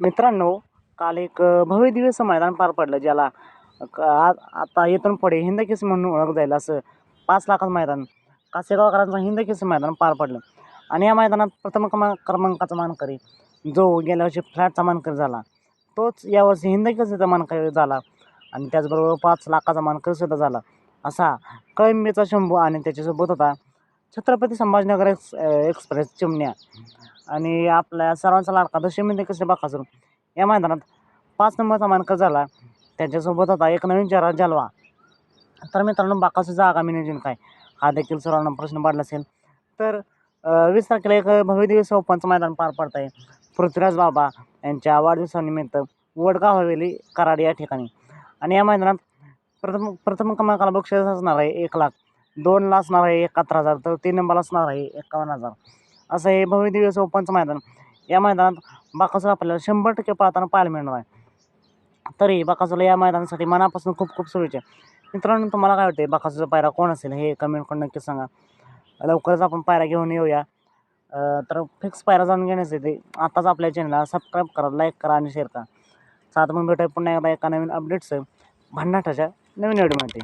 मित्रांनो काल एक भव्य दिवस मैदान पार पडलं ज्याला क- आ- आता इथून पुढे हिंदकेस म्हणून ओळख जाईल असं. पाच लाखाचं मैदान कासेगावकरांचं हिंद मैदान पार पडलं. आणि या मैदानात प्रथम क्रमा क्रमांकाचा मानकरी जो गेल्या वर्षी फ्लॅटचा मानकरी झाला. तोच यावर्षी हिंदकेसचा मानकरी झाला. आणि त्याचबरोबर पाच लाखाचा मानकरी सुद्धा झाला. असा कळंबीचा शंभू आणि त्याच्यासोबत होता छत्रपती संभाजीनगर एक्स एक्सप्रेस चिमण्या. आणि आपल्या सर्वांचा लाडका दशमी कसले बाकासूर या मैदानात पाच नंबरचा मानकर झाला? त्यांच्यासोबत होता एक नवीन चेहरा जलवा. तर मित्रांनो बाकासूरचं आगामी नियोजन काय? हा देखील सर्वांना प्रश्न पडला असेल. तर वीस तारखेला एक भव्य दिवस ओपनचं मैदान पार पडत आहे पृथ्वीराज बाबा यांच्या वाढदिवसानिमित्त वडगाव हवेली कराड या ठिकाणी. आणि या मैदानात प्रथम प्रथम क्रमांकाला बक्षीस असणार आहे एक लाख दोन लाख असणार आहे एकाहत्तर हजार तर तीन नंबरला असणार आहे एकावन्न हजार. असं हे भव्य दिवस ओपनचं मैदान. या मैदानात बाकासूर आपल्याला शंभर टक्के पाहताना पाहायला मिळणार आहे. तरी बाकासूरला या मैदानासाठी मनापासून खूप खूप शुभेच्छा. मित्रांनो तुम्हाला काय वाटते बाकासूरचा पायरा कोण असेल? हे कमेंट करून नक्की सांगा. लवकरच आपण पायरा घेऊन येऊया. तर फिक्स पायरा जाणून घेण्यासाठी आताच आपल्या चॅनलला सबस्क्राईब करा लाईक करा आणि शेअर करा. सात मग भेटूया पुन्हा एकदा एका नवीन अपडेट्स भन्नाटाच्या नवीन व्हिडिओमध्ये